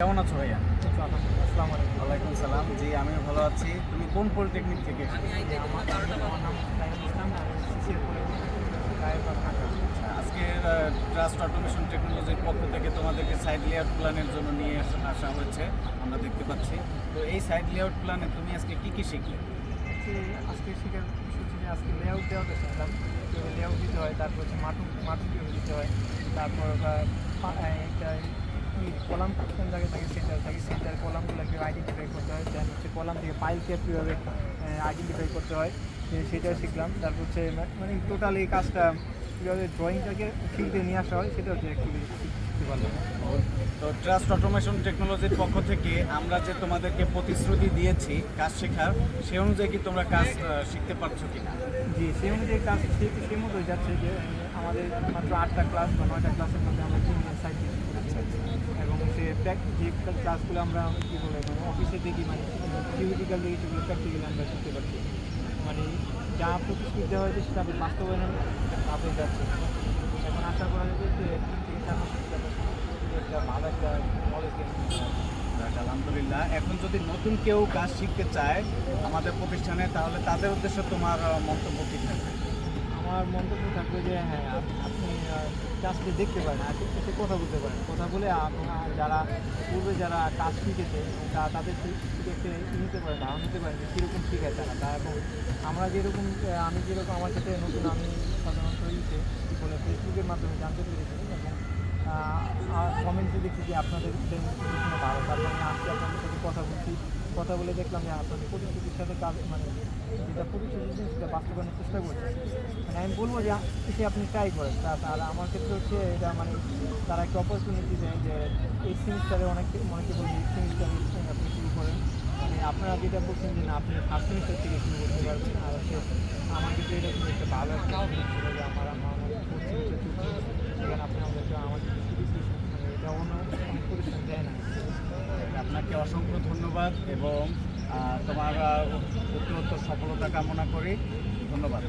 কেমন আছো ভাইয়া? আসসালামু আলাইকুম ওয়ালাইকুম সালাম। জি আমিও ভালো আছি। তুমি কোন পলিটেকনিক থেকে আমার আমার নাম সাইমুল আমি সিসিএ করে গায়েবাগ ঢাকা আজকে ট্রাস্ট অটোমেশন টেকনোলজির পক্ষ থেকে তোমাদেরকে সাইড লেআউট প্ল্যানের জন্য নিয়ে আস- হয়েছে আমরা দেখতে পাচ্ছি। তো এই সাইড লেআউট প্ল্যানে তুমি আজকে কি কি শিখলে? আজকে শিখার যে আজকে লেআউট দেওয়াটা শিখলাম লেআউট দিতে হয় তারপর হচ্ছে মাটুন কীভাবে দিতে হয় তারপর বা একটা কলাম জায়গায় থাকে সেন্টার থাকে। সেন্টার কলামগুলো কীভাবে আইডেন্টিফাই করতে হয়। দেন হচ্ছে কলাম থেকে পাইল ক্যাপ কীভাবে আইডেন্টিফাই করতে হয় সেটাও শিখলাম। তারপর হচ্ছে মানে টোটাল এই কাজটা কীভাবে ড্রয়িংটাকে ফিল্ডে নিয়ে আসা হয় সেটা হচ্ছে শিখতে পারলাম। তো ট্রাস্ট অটোমেশন টেকনোলজির পক্ষ থেকে আমরা যে তোমাদেরকে প্রতিশ্রুতি দিয়েছি কাজ শেখার সে অনুযায়ী কি তোমরা কাজ শিখতে পারছ কি না জি সেই অনুযায়ী কাজ সে- সে মতোই যাচ্ছে যে আমাদের মাত্র আটটা ক্লাস বা নয়টা ক্লাসের মধ্যে আমরা তিন এবং সে যে ক্লাসগুলো আমরা কী বলে মানে অফিসে দেখি মানে থিওরিটিক্যাল দেখি সেগুলো প্র্যাকটিক্যালি আমরা শিখতে পারছি। মানে যা প্রতিশ্রুতি দেওয়া হয়েছে সেটা আমি বাস্তবায়নের আপনি যাচ্ছে। এখন আশা করা যায় যে তিন চার মাসের একটা ভালো একটা নলেজ আলহামদুলিল্লাহ। এখন যদি নতুন কেউ কাজ শিখতে চায় আমাদের প্রতিষ্ঠানে তাহলে তাদের উদ্দেশ্যে তোমার মন্তব্য কী থাকবে? আমার মন্তব্য থাকবে যে হ্যাঁ আপনি কাজটি দেখতে পারেন আর এসে কথা বলতে পারেন কথা বলে যারা পূর্বে যারা কাজ শিখেছে, তা তাদের একটু নিতে পারে ধারণা নিতে পারে কীরকম শিখায় তারা। তা এবং আমরা যেরকম আমি যেরকম আমার সাথে নতুন আমি সাধারণত ইসে বলে ফেসবুকের মাধ্যমে জানতে পেরেছি এবং কমেন্টসে দেখছি যে আপনাদের ভালো। তারপর আমি আসছি আপনাদের সাথে কথা বলছি কথা বলে দেখলাম যে আপনাদের প্রতিশ্রুতির সাথে কাজ মানে যেটা প্রতিশ্রুতি দিয়েছেন সেটা বাস্তবায়নের চেষ্টা করছে। মানে আমি বলব যে এসে আপনি ট্রাই করেন। আর আমার ক্ষেত্রে হচ্ছে এটা মানে তারা একটা অপরচুনিটি দেয় যে, এই সেমিস্টারে অনেকে অনেকে বলবে এই সেমিস্টারে আপনি শুরু করেন। মানে আপনারা যেটা বলছেন যে, না, আপনি ফার্স্ট সেমিস্টার থেকে শুরু করতে পারবেন। আর হচ্ছে আমার ক্ষেত্রে এটা খুব একটা ভালো একটা আমার আমার ফোর্থ সেমিস্টার চলছে সেখানে আপনি আমাদেরকে আমার কিছু সুযোগ দিয়েছেন মানে এটা অন্য অনেক প্রতিষ্ঠান দেয় না আপনাকে অসংখ্য ধন্যবাদ এবং তোমার উত্তরোত্তর সফলতা কামনা করি। ধন্যবাদ।